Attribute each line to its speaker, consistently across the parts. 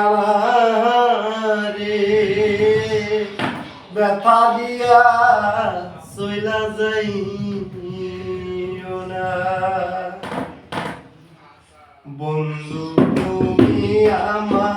Speaker 1: আমারে ব্যথা দিয়া চইলা যাই বন্ধু তুমি আমার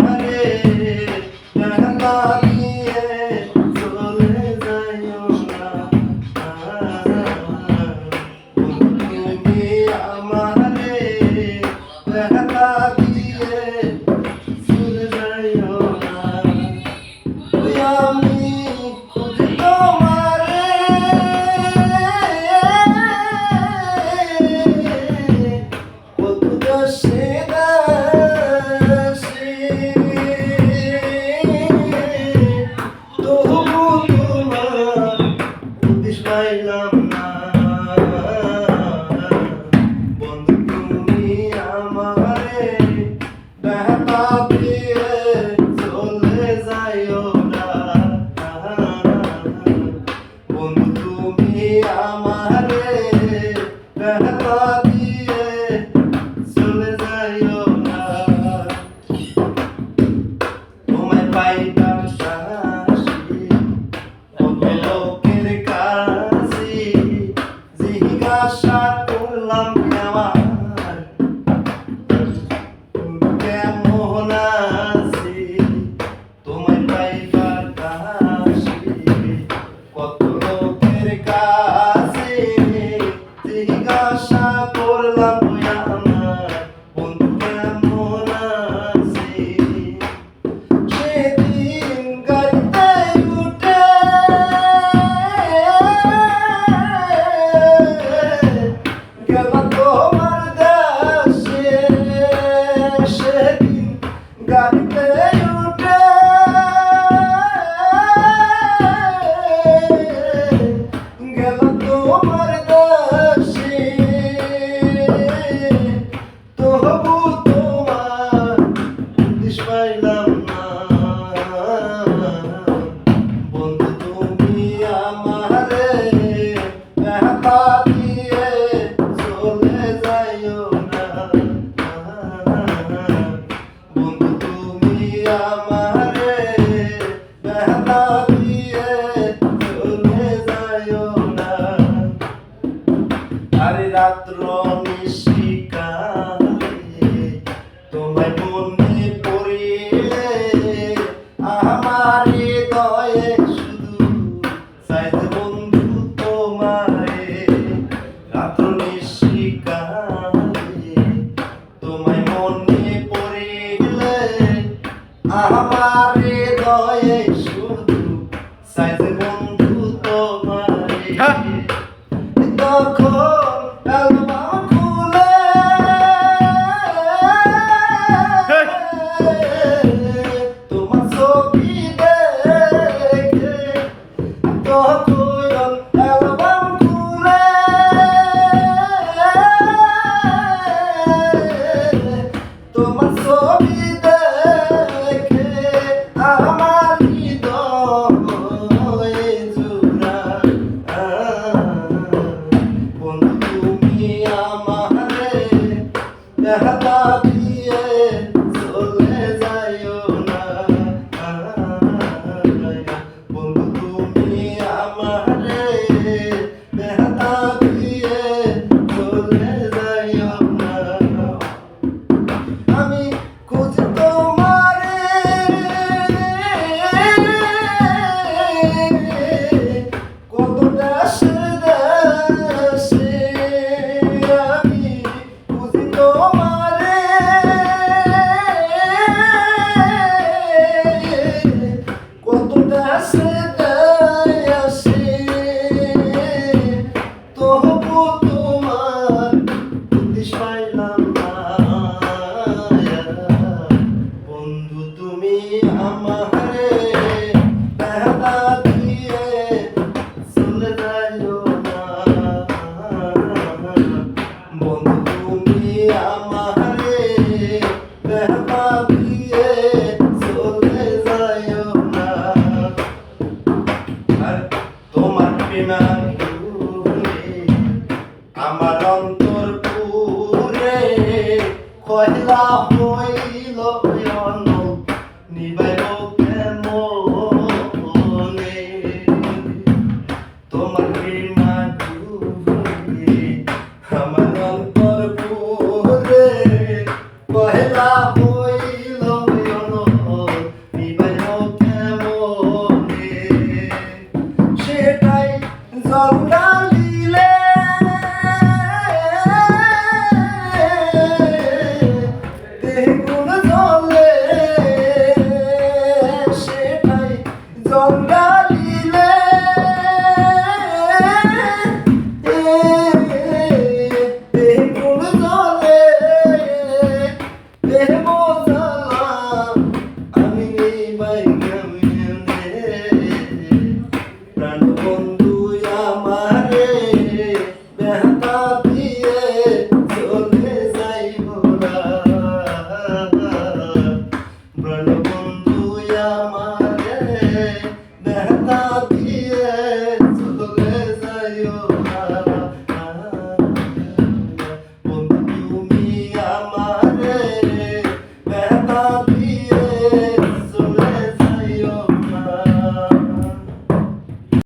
Speaker 1: আমার হৃদয়ে শুধু সাইজ বন্ধু তোমারে। তখন আলমা খুলে। তোমার ছবি দেখে তখন কহিলা হইল নিবাইল কেমনে তোমাকে মাগুরে আমার অন্তর পুরে। কহিলা হইল নিবাইল কেমনে সেটাই জলদাল ของเรา